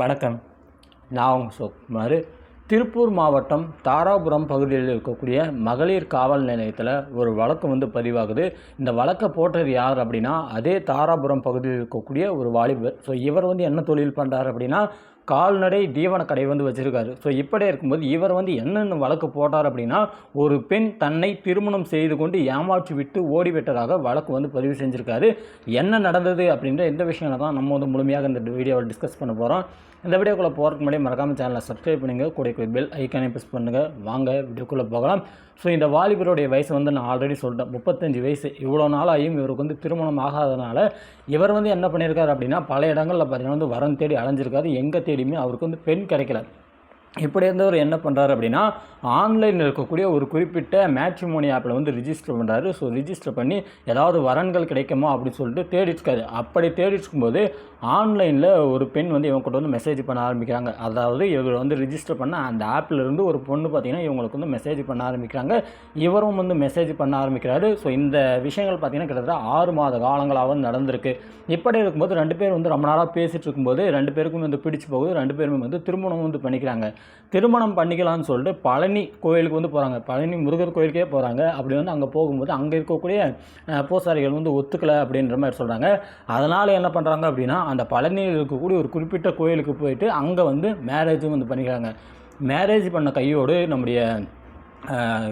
வணக்கம். நான் உங்கள் சுகுமார் திருப்பூர் மாவட்டம் தாராபுரம் பகுதியில் இருக்கக்கூடிய மகளிர் காவல் நிலையத்தில் ஒரு வழக்கு வந்து பதிவாகுது. இந்த வழக்கை போட்டது யார் அப்படின்னா அதே தாராபுரம் பகுதியில் இருக்கக்கூடிய ஒரு வாலிபர். ஸோ இவர் வந்து என்ன தொழில் பண்ணுறார் அப்படின்னா கால்நடை தீவன கடை வந்து வச்சுருக்காரு. ஸோ இப்படி இருக்கும்போது இவர் வந்து என்னென்ன வழக்கு போட்டார் அப்படின்னா ஒரு பெண் தன்னை திருமணம் செய்து கொண்டு ஏமாற்றி விட்டு ஓடிவிட்டதாக வழக்கு வந்து பதிவு செஞ்சுருக்காரு. என்ன நடந்தது அப்படின்ற இந்த விஷயங்களை தான் நம்ம வந்து முழுமையாக இந்த வீடியோவில் டிஸ்கஸ் பண்ண போகிறோம் இந்த வீடியோக்குள்ளே போகிறதுக்கு முன்னாடி மறக்காம சேனலை சப்ஸ்கிரைப் பண்ணுங்கள் கூட பெல் ஐக்கானே ப்ரெஸ் பண்ணுங்கள் வாங்க வீடியோக்குள்ளே போகலாம். ஸோ இந்த வாலிபருடைய வயசு வந்து நான் ஆல்ரெடி சொல்லிட்டேன். முப்பத்தஞ்சு வயசு. இவ்வளோ நாளாகியும் இவருக்கு வந்து திருமணம் ஆகாதனால இவர் வந்து என்ன பண்ணியிருக்காரு அப்படின்னா பல இடங்களில் பார்த்தீங்கன்னா வந்து வரம் தேடி அலைஞ்சிருக்காரு. எங்கே தேடி தேடியுமே அவருக்கு வந்து பெண் கிடைக்கல. இப்படி இருந்தவர் என்ன பண்ணுறாரு அப்படின்னா ஆன்லைனில் இருக்கக்கூடிய ஒரு குறிப்பிட்ட மேட்ரிமோனி ஆப்பில் வந்து ரிஜிஸ்டர் பண்ணுறாரு ஸோ ரிஜிஸ்டர் பண்ணி ஏதாவது வரன்கள் கிடைக்குமா அப்படின்னு சொல்லிட்டு தேடிச்சுக்காரு. அப்படி தேடிச்சுக்கும்போது ஆன்லைனில் ஒரு பெண் வந்து இவங்க கூட வந்து மெசேஜ் பண்ண ஆரம்பிக்கிறாங்க. அதாவது இவர் வந்து ரிஜிஸ்டர் பண்ண அந்த ஆப்பில் இருந்து ஒரு பொண்ணு பார்த்தீங்கன்னா இவங்களுக்கு வந்து மெசேஜ் பண்ண ஆரம்பிக்கிறாங்க. இவரும் வந்து மெசேஜ் பண்ண ஆரம்பிக்கிறாரு. ஸோ இந்த விஷயங்கள் பார்த்தீங்கன்னா கிட்டத்தட்ட ஆறு மாத காலங்களாக வந்து நடந்திருக்கு. இப்படி இருக்கும்போது ரெண்டு பேர் வந்து ரொம்ப நாளாக பேசிகிட்டு இருக்கும்போது ரெண்டு பேருக்கும் வந்து பிடிச்சு போகுது. ரெண்டு பேருமே வந்து திருமணம் வந்து பண்ணிக்கிறாங்க. திருமணம் பண்ணிக்கலாம்னு சொல்லிட்டு பழனி கோயிலுக்கு வந்து போகிறாங்க பழனி முருகர் கோயிலுக்கே போகிறாங்க அப்படி வந்து அங்கே போகும்போது அங்கே இருக்கக்கூடிய பூசாரிகள் வந்து ஒத்துக்கலை அப்படின்ற மாதிரி சொல்கிறாங்க அதனால் என்ன பண்ணுறாங்க அப்படின்னா அந்த பழனியில் இருக்கக்கூடிய ஒரு குறிப்பிட்ட கோயிலுக்கு போயிட்டு அங்கே வந்து மேரேஜும் வந்து பண்ணிக்கிறாங்க. மேரேஜ் பண்ண கையோடு நம்முடைய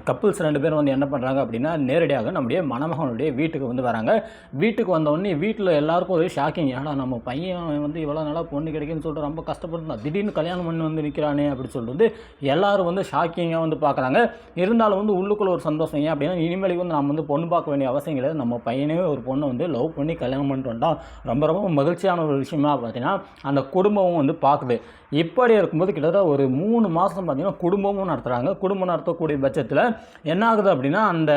கப்புள்ஸ் ரெண்டு பேரும் வந்து என்ன பண்ணுறாங்க அப்படின்னா நேரடியாக நம்முடைய மணமகனுடைய வீட்டுக்கு வந்து வராங்க. வீட்டுக்கு வந்தோடனே வீட்டில் எல்லாருக்கும் ஒரு ஷாக்கிங் ஏன்னா நம்ம பையன் வந்து இவ்வளோ நாளாக பொண்ணு கிடைக்குன்னு சொல்லிட்டு ரொம்ப கஷ்டப்பட்டு திடீர்னு கல்யாணம் பண்ணி வந்து நிற்கிறானே அப்படின்னு சொல்லிட்டு வந்து எல்லோரும் வந்து ஷாக்கிங்காக வந்து பார்க்குறாங்க. இருந்தாலும் வந்து உள்ளுக்குள்ள ஒரு சந்தோஷம். ஏன் அப்படின்னா இனிமேலுக்கு வந்து நம்ம வந்து பொண்ணு பார்க்க வேண்டிய அவசியம் கிடையாது. நம்ம பையனே ஒரு பொண்ணை வந்து லவ் பண்ணி கல்யாணம் பண்ணிட்டு வந்தோம் ரொம்ப ரொம்ப மகிழ்ச்சியான ஒரு விஷயமா பார்த்தீங்கன்னா அந்த குடும்பமும் வந்து பார்க்குது. இப்படி இருக்கும்போது கிட்டத்தட்ட ஒரு மூணு மாதம் பார்த்தீங்கன்னா குடும்பமும் நடத்துகிறாங்க குடும்பம் நடத்தக்கூடிய பட்சத்தில் என்ன ஆகுது அப்படின்னா அந்த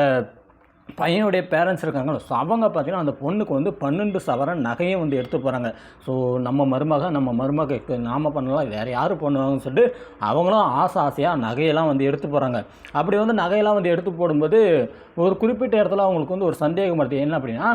பையனுடைய பேரண்ட்ஸ் இருக்காங்களோ ஸோ அவங்க பார்த்தீங்கன்னா அந்த பொண்ணுக்கு வந்து பன்னெண்டு சவரன் நகையும் வந்து எடுத்து போகிறாங்க ஸோ நம்ம மருமக நம்ம மருமகைக்கு நாம பண்ணலாம் வேறு யார் பண்ணுவாங்கன்னு சொல்லிட்டு அவங்களும் ஆசை ஆசையாக நகையெல்லாம் வந்து எடுத்து போகிறாங்க அப்படி வந்து நகையெல்லாம் வந்து எடுத்து போடும்போது ஒரு குறிப்பிட்ட இடத்துல அவங்களுக்கு வந்து ஒரு சந்தேகம் வருது. என்ன அப்படின்னா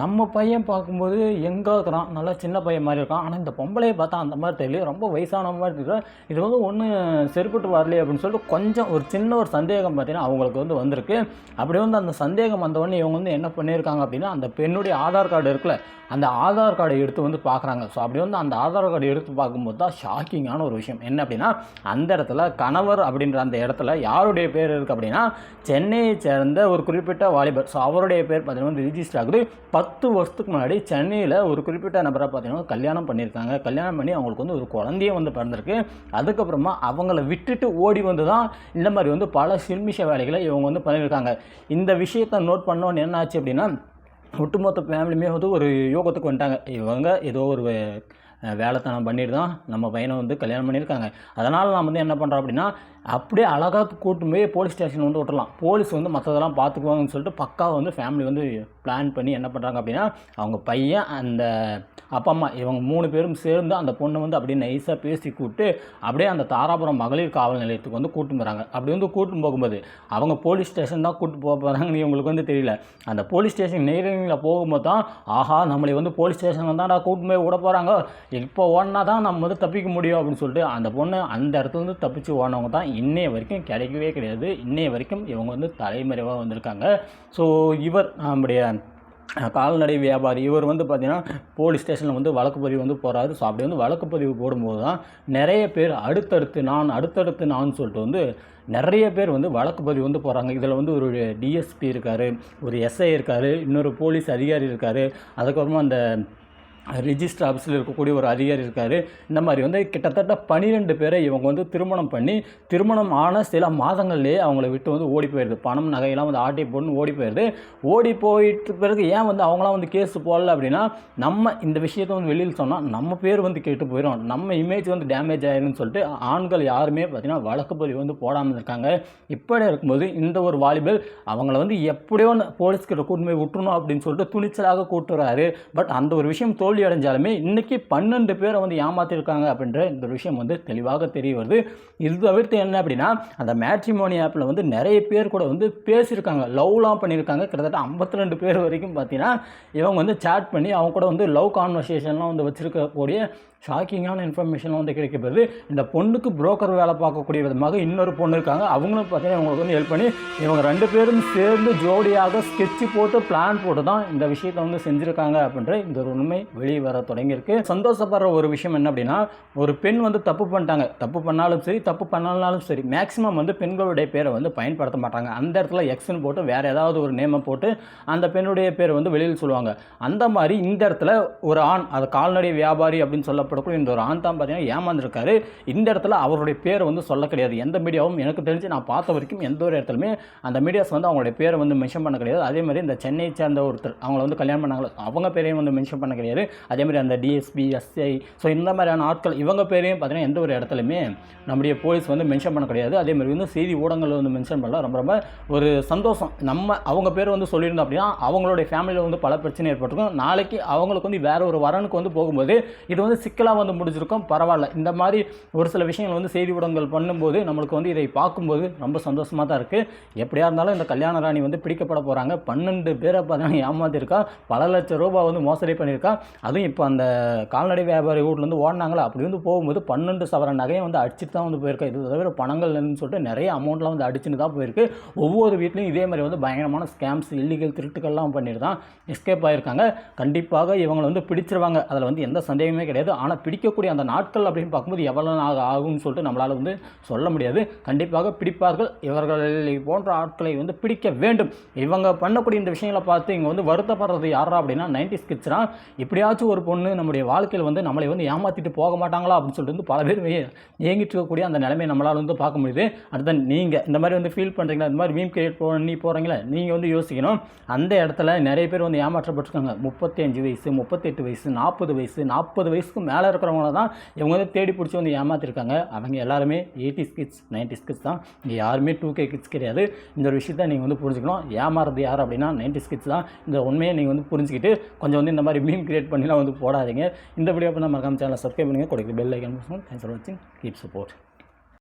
நம்ம பையன் பார்க்கும்போது எங்கே இருக்கிறான்? நல்லா சின்ன பையன் மாதிரி இருக்கான். ஆனால் இந்த பொம்பளையை பார்த்தா அந்த மாதிரி தெரியல ரொம்ப வயசான மாதிரி இருக்கு இது வந்து ஒன்று செருப்பட்டு வரலையே அப்படின்னு சொல்லிட்டு கொஞ்சம் ஒரு சின்ன ஒரு சந்தேகம் பார்த்தீங்கன்னா அவங்களுக்கு வந்து வந்திருக்கு. அப்படி வந்து அந்த சந்தேகம் வந்தவொடனே இவங்க வந்து என்ன பண்ணியிருக்காங்க அப்படின்னா அந்த பெண்ணுடைய ஆதார் கார்டு இருக்குல்ல அந்த ஆதார் கார்டை எடுத்து வந்து பார்க்குறாங்க. ஸோ அப்படி வந்து அந்த ஆதார் கார்டு எடுத்து பார்க்கும்போது தான் ஷாக்கிங்கான ஒரு விஷயம். என்ன அப்படின்னா அந்த இடத்துல கணவர் அப்படின்ற அந்த இடத்துல யாருடைய பேர் இருக்குது அப்படின்னா சென்னையை சேர்ந்த ஒரு குறிப்பிட்ட வாலிபர். ஸோ அவருடைய பேர் பார்த்தீங்கன்னா வந்து ரிஜிஸ்டர் ஆகுது. பத்து வருஷத்துக்கு முன்னாடி சென்னையில் ஒரு குறிப்பிட்ட நபரை பார்த்தீங்கன்னா கல்யாணம் பண்ணியிருக்காங்க. கல்யாணம் பண்ணி அவங்களுக்கு வந்து ஒரு குழந்தையே வந்து பிறந்திருக்கு. அதுக்கப்புறமா அவங்கள விட்டுட்டு ஓடி வந்து தான் இந்த மாதிரி வந்து பல சில்மிஷ வேலைகளை இவங்க வந்து பண்ணியிருக்காங்க. இந்த விஷயத்தை நோட் பண்ணோன்னு என்ன ஆச்சு அப்படின்னா ஒட்டுமொத்த ஃபேமிலியுமே வந்து ஒரு யோகத்துக்கு வந்துட்டாங்க. இவங்க ஏதோ ஒரு வேலைத்தனம் பண்ணிட்டு தான் நம்ம பையனை வந்து கல்யாணம் பண்ணியிருக்காங்க. அதனால் நான் வந்து என்ன பண்ணுறோம் அப்படின்னா அப்படியே அழகாக கூட்டும் போய் போலீஸ் ஸ்டேஷன் வந்து விட்டுலாம் போலீஸ் வந்து மற்றதெல்லாம் பார்த்துக்குவாங்கன்னு சொல்லிட்டு பக்காவை வந்து ஃபேமிலி வந்து பிளான் பண்ணி என்ன பண்ணுறாங்க அப்படின்னா அவங்க பையன் அந்த அப்பா அம்மா இவங்க மூணு பேரும் சேர்ந்து அந்த பொண்ணை வந்து அப்படியே நைஸாக பேசி கூப்பிட்டு அப்படியே அந்த தாராபுரம் மகளிர் காவல் நிலையத்துக்கு வந்து கூட்டு போகிறாங்க அப்படி வந்து கூட்டு போகும்போது அவங்க போலீஸ் ஸ்டேஷன் தான் கூட்டு போக போகிறாங்கன்னு இவங்களுக்கு வந்து தெரியல. அந்த போலீஸ் ஸ்டேஷன் நேரில் போகும்போது தான் ஆஹா நம்மளை வந்து போலீஸ் ஸ்டேஷன் தான்டா கூட்டு போய் விட போகிறாங்க இப்போ ஓடினா தான் நம்ம வந்து தப்பிக்க முடியும் அப்படின்னு சொல்லிட்டு அந்த பொண்ணு அந்த இடத்துல வந்து தப்பிச்சு ஓடினவங்க தான் இன்னைய வரைக்கும் கிடைக்கவே கிடையாது. இன்னைய வரைக்கும் இவங்க வந்து தலைமறைவாக வந்திருக்காங்க. ஸோ இவர் நம்முடைய கால்நடை வியாபாரி இவர் வந்து பார்த்திங்கன்னா போலீஸ் ஸ்டேஷனில் வந்து வழக்கு பதிவு வந்து போகிறாரு ஸோ அப்படி வந்து வழக்கு பதிவு போடும்போது தான் நிறைய பேர் அடுத்தடுத்து நான் அடுத்தடுத்து நான் சொல்லிட்டு வந்து நிறைய பேர் வந்து வழக்கு பதிவு வந்து போகிறாங்க இதில் வந்து ஒரு டிஎஸ்பி இருக்கார் ஒரு எஸ்ஐ இருக்கார் இன்னொரு போலீஸ் அதிகாரி இருக்கார். அதுக்கப்புறமா அந்த ரிஜிஸ்டர் ஆஃபீஸில் இருக்கக்கூடிய ஒரு அதிகாரி இருக்கார். இந்த மாதிரி வந்து கிட்டத்தட்ட பன்னிரெண்டு பேரை இவங்க வந்து திருமணம் பண்ணி திருமணம் ஆன சில மாதங்கள்லேயே அவங்கள விட்டு வந்து ஓடி போயிடுது பணம் நகையெல்லாம் வந்து ஆட்டி போட்டுன்னு ஓடி போயிடுது ஓடி போயிட்டு பிறகு ஏன் வந்து அவங்களாம் வந்து கேஸ் போடல அப்படின்னா நம்ம இந்த விஷயத்தை வந்து வெளியில் சொன்னால் நம்ம பேர் வந்து கெட்டு போயிடும் நம்ம இமேஜ் வந்து டேமேஜ் ஆயிரும்னு சொல்லிட்டு ஆண்கள் யாருமே பார்த்திங்கன்னா வழக்கு பதிவு வந்து போடாமல் இருக்காங்க. இப்படி இருக்கும்போது இந்த ஒரு வாலிபர் அவங்கள வந்து எப்படியோ போலீஸ்கிட்ட கூட்டு போய் விட்டுணும் அப்படின்னு சொல்லிட்டு துணிச்சலாக கூட்டுறாரு பட் அந்த ஒரு விஷயம் தோல்வி அடைஞ்சாலுமே இன்னைக்கு பன்னெண்டு பேரை வந்து ஏமாற்றிருக்காங்க அப்படின்ற இந்த விஷயம் வந்து தெளிவாக தெரிய வருது. இது தவிர்த்து என்ன அப்படின்னா அந்த மேட்ரிமோனி ஆப்பில் வந்து நிறைய பேர் கூட வந்து பேசியிருக்காங்க. லவ்லாம் பண்ணியிருக்காங்க. கிட்டத்தட்ட ஐம்பத்தி ரெண்டு பேர் வரைக்கும் பார்த்தீங்கன்னா இவங்க வந்து சேட் பண்ணி அவங்க கூட வந்து லவ் கான்வர்சேஷன்லாம் வந்து வச்சுருக்கக்கூடிய ஷாக்கிங்கான இன்ஃபர்மேஷன் வந்து கிடைக்கப்படுது இந்த பொண்ணுக்கு புரோக்கர் வேலை பார்க்கக்கூடிய விதமாக இன்னொரு பொண்ணு இருக்காங்க. அவங்களும் பார்த்தீங்கன்னா இவங்களுக்கு வந்து ஹெல்ப் பண்ணி இவங்க ரெண்டு பேரும் சேர்ந்து ஜோடியாக ஸ்கெட்ச் போட்டு பிளான் போட்டு தான் இந்த விஷயத்தை வந்து செஞ்சுருக்காங்க அப்படின்ற இந்த ஒரு உண்மை வெளியே வர தொடங்கியிருக்கு. சந்தோஷப்படுற ஒரு விஷயம் என்ன அப்படின்னா ஒரு பெண் வந்து தப்பு பண்ணிட்டாங்க. தப்பு பண்ணாலும் சரி தப்பு பண்ணாலும் சரி மேக்ஸிமம் வந்து பெண்களுடைய பேரை வந்து பயன்படுத்த மாட்டாங்க. அந்த இடத்துல எக்ஸ்னு போட்டு வேறு ஏதாவது ஒரு நேமை போட்டு அந்த பெண்ணுடைய பேர் வந்து வெளியில் சொல்லுவாங்க. அந்த மாதிரி இந்த இடத்துல ஒரு ஆண் அது கால்நடை வியாபாரி அப்படின்னு சொல்லப்பட்ட சொல்லப்படக்கூடிய இந்த ஒரு ஆண் தான் பார்த்தீங்கன்னா ஏமாந்துருக்காரு. இந்த இடத்துல அவருடைய பேரை வந்து சொல்ல கிடையாது. எந்த மீடியாவும் எனக்கு தெரிஞ்சு நான் பார்த்த வரைக்கும் எந்த ஒரு இடத்துலையுமே அந்த மீடியாஸ் வந்து அவங்களுடைய பேரை வந்து மென்ஷன் பண்ண கிடையாது. அதே மாதிரி இந்த சென்னை சேர்ந்த ஒருத்தர் அவங்கள வந்து கல்யாணம் பண்ணாங்களோ? அவங்க பேரையும் வந்து மென்ஷன் பண்ண கிடையாது. அதே மாதிரி அந்த டிஎஸ்பி எஸ்ஐ ஸோ இந்த மாதிரியான ஆட்கள் இவங்க பேரையும் பார்த்தீங்கன்னா எந்த ஒரு இடத்துலையுமே நம்முடைய போலீஸ் வந்து மென்ஷன் பண்ண கிடையாது. அதே மாதிரி வந்து செய்தி ஊடகங்கள் வந்து மென்ஷன் பண்ணல ரொம்ப ரொம்ப ஒரு சந்தோஷம். நம்ம அவங்க பேர் வந்து சொல்லியிருந்தோம் அப்படின்னா அவங்களுடைய ஃபேமிலியில் வந்து பல பிரச்சனை ஏற்பட்டிருக்கும். நாளைக்கு அவங்களுக்கு வந்து வேற ஒரு வரனுக்கு வந்து போகும்போது இது வந்து சிக் சிக்கலாக வந்து முடிஞ்சிருக்கும். பரவாயில்ல. இந்த மாதிரி ஒரு சில விஷயங்கள் வந்து செய்தி ஊடகங்கள் பண்ணும்போது நம்மளுக்கு வந்து இதை பார்க்கும்போது ரொம்ப சந்தோஷமாக தான் இருக்குது எப்படியா இருந்தாலும் இந்த கல்யாண ராணி வந்து பிடிக்கப்பட போகிறாங்க பன்னெண்டு பேரை பார்த்தீங்கன்னா ஏமாத்திருக்கா. பல லட்சம் ரூபாய் வந்து மோசடி பண்ணியிருக்கா அதுவும் இப்போ அந்த கால்நடை வியாபாரி வீட்லேருந்து ஓடினாங்களா? அப்படி வந்து போகும்போது பன்னெண்டு சவரன் நகையை வந்து அடிச்சுட்டு தான் வந்து போயிருக்கா. இது தவிர பணங்கள்னு சொல்லிட்டு நிறைய அமௌண்ட்லாம் வந்து அடிச்சுட்டு தான் போயிருக்கு. ஒவ்வொரு வீட்லேயும் இதே மாதிரி வந்து பயங்கரமான ஸ்கேம்ஸ் இல்லீகல் திருட்டுக்கள்லாம் பண்ணிட்டு தான் எஸ்கேப் ஆகிருக்காங்க கண்டிப்பாக இவங்களை வந்து பிடிச்சிருவாங்க. அதில் வந்து எந்த சந்தேகமே கிடையாது. ஆனால் பிடிக்கக்கூடிய அந்த நாட்கள் அப்படின்னு பார்க்கும்போது எவ்வளோ நாள் ஆகும்னு சொல்லிட்டு நம்மளால் வந்து சொல்ல முடியாது. கண்டிப்பாக பிடிப்பார்கள். இவர்கள் போன்ற ஆட்களை வந்து பிடிக்க வேண்டும். இவங்க பண்ணக்கூடிய இந்த விஷயங்களை பார்த்து இங்கே வந்து வருத்தப்படுறது யாரா அப்படின்னா நைன்டி ஸ்கிட்ஸ்னா எப்படியாச்சும் ஒரு பொண்ணு நம்முடைய வாழ்க்கையில் வந்து நம்மளை வந்து ஏமாற்றிட்டு போக மாட்டாங்களா அப்படின்னு சொல்லிட்டு வந்து பல பேர் இயங்கிட்டு ஏங்கிட்டு இருக்கக்கூடிய அந்த நிலைமையை நம்மளால் வந்து பார்க்க முடியுது. அடுத்த நீங்கள் இந்த மாதிரி வந்து ஃபீல் பண்ணுறீங்களா இந்த மாதிரி மீம் கிரியேட் பண்ணி போகிறீங்களா நீங்கள் வந்து யோசிக்கணும். அந்த இடத்துல நிறைய பேர் வந்து ஏமாற்றப்பட்டிருக்காங்க. முப்பத்தி அஞ்சு வயசு முப்பத்தெட்டு வயசு நாற்பது வயசு நாற்பது வயசுக்கு மேலே மேலே இருக்கிறவங்கள தான் இவங்க வந்து தேடி பிடிச்சி வந்து ஏமாற்றிருக்காங்க அவங்க எல்லாருமே எயிட்டிஸ் கிட்ஸ் நைன்டிஸ் கிட்ஸ் தான். இங்கே யாருமே டூ கே கிட்ஸ் கிடையாது. இந்த ஒரு விஷயத்தை நீங்கள் வந்து புரிஞ்சுக்கணும். ஏமாறது யார் அப்படின்னா நைன்டிஸ் கிட்ஸ் தான். இந்த உண்மையை நீங்கள் வந்து புரிஞ்சுக்கிட்டு கொஞ்சம் வந்து இந்த மாதிரி மீம் கிரியேட் பண்ணிலாம் வந்து போடாதீங்க. இந்த வீடியோ பண்ணால் மறக்காம சேனலை சப்ஸ்கிரைப் பண்ணுங்கள் கொடுக்குற பெல் ஐக்கன் தேங்க்ஸ் ஃபார் வாட்சிங் கீப் சப்போர்ட்